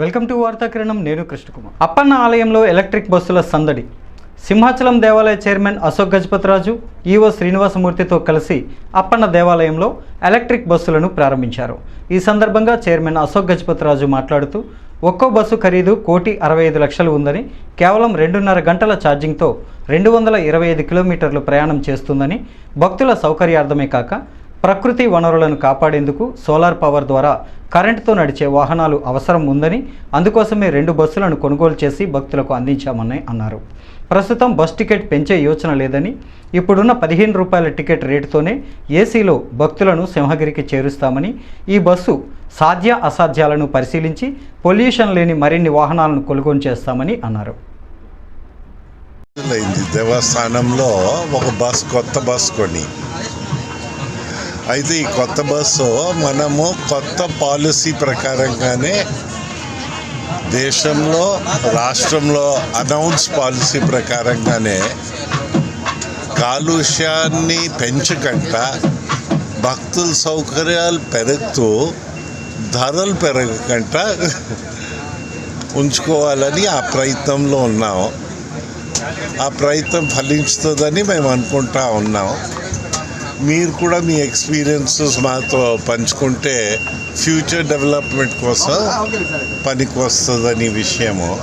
Welcome to వార్తాకిరణం నేను కృష్ణకుమార్. అప్పన్న ఆలయంలో electric బస్సుల సందడి. సింహాచలం దేవాలయ చైర్మన్ అశోక్ గజపతిరాజు ఈవో శ్రీనివాసమూర్తితో కలిసి అప్పన్న దేవాలయంలో ఎలక్ట్రిక్ బస్సులను ప్రారంభించారు. ఈ సందర్భంగా చైర్మన్ అశోక్ గజపతిరాజు మాట్లాడుతూ ఒక్కో బస్సు ఖరీదు కోటి అరవై ఐదు లక్షలు ఉందని కేవలం రెండున్నర గంటల ఛార్జింగ్తో రెండు వందల ఇరవై ఐదు కిలోమీటర్లు ప్రయాణం చేస్తుందని భక్తుల సౌకర్యార్థమే కాక ప్రకృతి వనరులను కాపాడేందుకు సోలార్ పవర్ ద్వారా కరెంటుతో నడిచే వాహనాలు అవసరం ఉందని అందుకోసమే రెండు బస్సులను కొనుగోలు చేసి భక్తులకు అందించామని అన్నారు. ప్రస్తుతం బస్ టికెట్ పెంచే యోచన లేదని ఇప్పుడున్న పదిహేను రూపాయల టికెట్ రేటుతోనే ఏసీలో భక్తులను సింహగిరికి చేరుస్తామని ఈ బస్సు సాధ్య అసాధ్యాలను పరిశీలించి పొల్యూషన్ లేని మరిన్ని వాహనాలను కొనుగోలు చేస్తామని అన్నారు. దేవస్థానంలో ఒక బస్ కొత్త బస్ కొని. అయితే ఈ కొత్త బస్సు మనము కొత్త పాలసీ ప్రకారంగానే దేశంలో రాష్ట్రంలో అనౌన్స్ పాలసీ ప్రకారంగానే కాలుష్యాన్ని పెంచకుండా భక్తుల సౌకర్యాలు పెరుగుతూ ధరలు పెరగకంట ఉంచుకోవాలని ఆ ప్రయత్నంలో ఉన్నాం. ఆ ప్రయత్నం ఫలించుతుందని మేము అనుకుంటా ఉన్నాం. మీరు కూడా మీ ఎక్స్పీరియన్సెస్ మాతో పంచుకుంటే ఫ్యూచర్ డెవలప్మెంట్ కోసం పనికి వస్తుందని విషయము.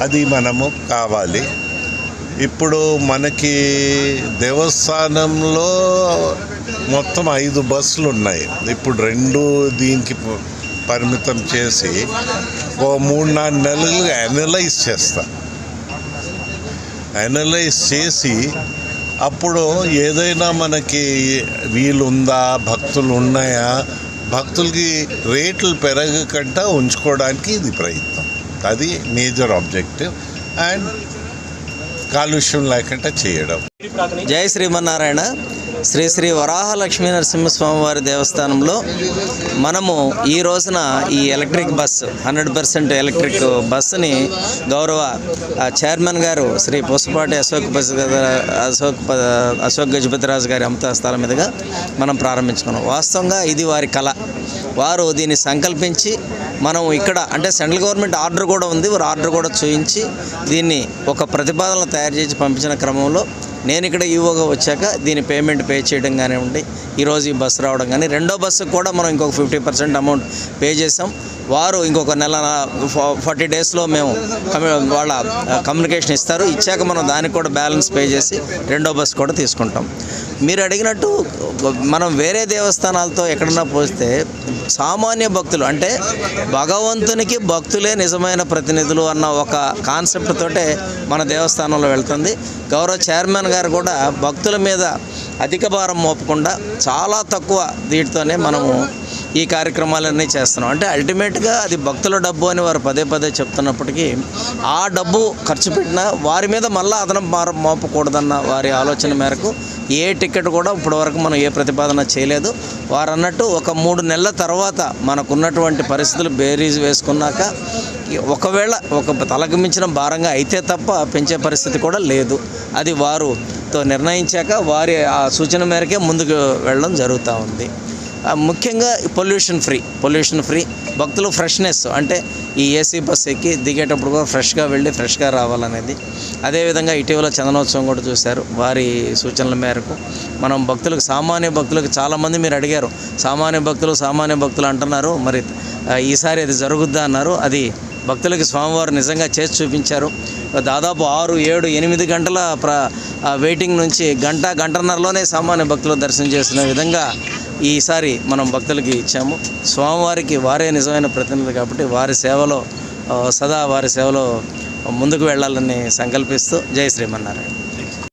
అది మనము కావాలి. ఇప్పుడు మనకి దేవస్థానంలో మొత్తం ఐదు బస్సులు ఉన్నాయి. ఇప్పుడు రెండు దీనికి పరిమితం చేసి ఓ మూడు నాలుగు నెలలు అనలైజ్ చేస్తా. అనలైజ్ చేసి అప్పుడు ఏదైనా మనకి వీలుందా భక్తులు ఉన్నాయా భక్తులకి రేట్లు పెరగకుండా ఉంచుకోవడానికి ఇది ప్రయత్నం. అది మేజర్ ఆబ్జెక్టివ్ అండ్ కాలుష్యం లేకుండా చేయడం. జై శ్రీమన్నారాయణ. శ్రీ శ్రీ వరాహ లక్ష్మీ నరసింహస్వామివారి దేవస్థానంలో మనము ఈ రోజున ఈ electric bus hundred percent electric బస్సుని గౌరవ చైర్మన్ గారు శ్రీ పుసపాటి అశోక్ అశోక్ అశోక్ గజపతిరాజు గారి అమృత స్థలం మీదుగా మనం ప్రారంభించుకున్నాం. వాస్తవంగా ఇది వారి కళ. వారు దీన్ని సంకల్పించి మనం ఇక్కడ అంటే సెంట్రల్ గవర్నమెంట్ ఆర్డర్ కూడా ఉంది. వారు ఆర్డర్ కూడా చూయించి దీన్ని ఒక ప్రతిపాదన తయారు చేసి పంపించిన క్రమంలో నేను ఇక్కడ ఈవోగా వచ్చాక దీని పేమెంట్ పే చేయడం కానివ్వండి ఈరోజు ఈ బస్సు రావడం కానీ రెండో బస్సుకు కూడా మనం ఇంకొక ఫిఫ్టీ పర్సెంట్ అమౌంట్ పే చేసాం వారు ఇంకొక నెల ఫార్టీ డేస్లో మేము వాళ్ళ కమ్యూనికేషన్ ఇస్తారు. ఇచ్చాక మనం దానికి కూడా బ్యాలెన్స్ పే చేసి రెండో బస్సు కూడా తీసుకుంటాం. మీరు అడిగినట్టు మనం వేరే దేవస్థానాలతో ఎక్కడన్నా పోస్తే సామాన్య భక్తులు అంటే భగవంతునికి భక్తులే నిజమైన ప్రతినిధులు అన్న ఒక కాన్సెప్ట్ తోటే మన దేవస్థానంలో వెళ్తుంది. గౌరవ చైర్మన్ గారు కూడా భక్తుల మీద అధిక భారం మోపకుండా చాలా తక్కువ దీటితోనే మనము ఈ కార్యక్రమాలన్నీ చేస్తున్నాం. అంటే అల్టిమేట్గా అది భక్తుల డబ్బు అని వారు పదే పదే చెప్తున్నప్పటికీ ఆ డబ్బు ఖర్చు పెట్టినా వారి మీద మళ్ళీ అదనం భారం మోపకూడదన్న వారి ఆలోచన మేరకు ఏ టికెట్ కూడా ఇప్పటివరకు మనం ఏ ప్రతిపాదన చేయలేదు. వారు అన్నట్టు ఒక మూడు నెలల తర్వాత మనకున్నటువంటి పరిస్థితులు బేరీజ్ వేసుకున్నాక ఒకవేళ ఒక తలకు మించిన భారంగా అయితే తప్ప పెంచే పరిస్థితి కూడా లేదు. అది వారుతో నిర్ణయించాక వారి ఆ సూచన మేరకే ముందుకు వెళ్ళడం జరుగుతూ ఉంది. ముఖ్యంగా పొల్యూషన్ ఫ్రీ పొల్యూషన్ ఫ్రీ భక్తులు ఫ్రెష్నెస్. అంటే ఈ ఏసీ బస్ ఎక్కి దిగేటప్పుడు కూడా ఫ్రెష్గా వెళ్ళి ఫ్రెష్గా రావాలనేది. అదేవిధంగా ఇటీవల చందనోత్సవం కూడా చూశారు వారి సూచనల మేరకు. మనం భక్తులకు సామాన్య భక్తులకు చాలామంది మీరు అడిగారు సామాన్య భక్తులు సామాన్య భక్తులు అంటున్నారు మరి ఈసారి అది జరుగుద్దా అన్నారు. అది భక్తులకి స్వామివారు నిజంగా చేసి చూపించారు. దాదాపు ఆరు ఏడు ఎనిమిది గంటల ప్ర వెయిటింగ్ నుంచి గంట గంటన్నరలోనే సామాన్య భక్తులు దర్శనం చేసిన విధంగా ఈసారి మనం భక్తులకి ఇచ్చాము. స్వామివారికి వారే నిజమైన ప్రతినిధి కాబట్టి వారి సేవలో సదా వారి సేవలో ముందుకు వెళ్ళాలని సంకల్పిస్తూ జై శ్రీమన్నారాయణ.